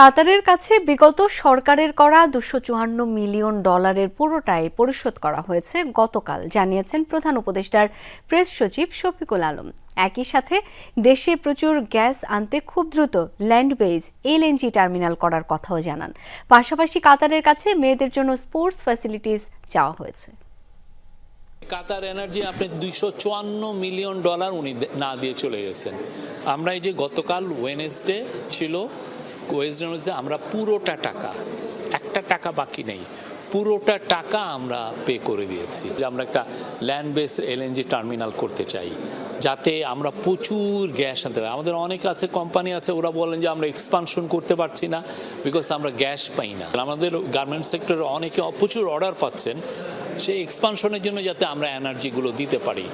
কাতারের কাছে বিগত সরকারের করা দুশো চুয়ান্ন মিলিয়ন ডলারের পুরোটাই পরিশোধ করা হয়েছে গতকাল, জানিয়েছেন প্রধান উপদেষ্টার প্রেস সচিব শফিকুল আলম। একই সাথে দেশে প্রচুর গ্যাস আনতে খুব দ্রুত ল্যান্ড বেজ, এলএনজি টার্মিনাল করার কথাও জানান। পাশাপাশি কাতারের কাছে মেয়েদের জন্য স্পোর্টস ফ্যাসিলিটিস চাওয়া হয়েছে। কাতার এনার্জি আপনি দুইশো চুয়ান্ন মিলিয়ন ডলার উনি না দিয়ে চলে গেছেন। আমরা এই যে গতকাল ওয়েনেসডে ছিল ওয়েনেসডে আমরা পুরোটা টাকা, একটা টাকা বাকি নেই, পুরোটা টাকা আমরা পে করে দিয়েছি। আমরা একটা ল্যান্ড বেস এলএনজি টার্মিনাল করতে চাই, যাতে আমরা প্রচুর গ্যাস আনতে পারি। আমাদের অনেক আছে কোম্পানি আছে, ওরা বলেন যে আমরা এক্সপানশন করতে পারছি না বিকজ আমরা গ্যাস পাই না। আমাদের গার্মেন্ট সেক্টরে অনেকে প্রচুর অর্ডার পাচ্ছেন, সেই এক্সপানশনের জন্য যাতে আমরা এনার্জিগুলো দিতে পারি।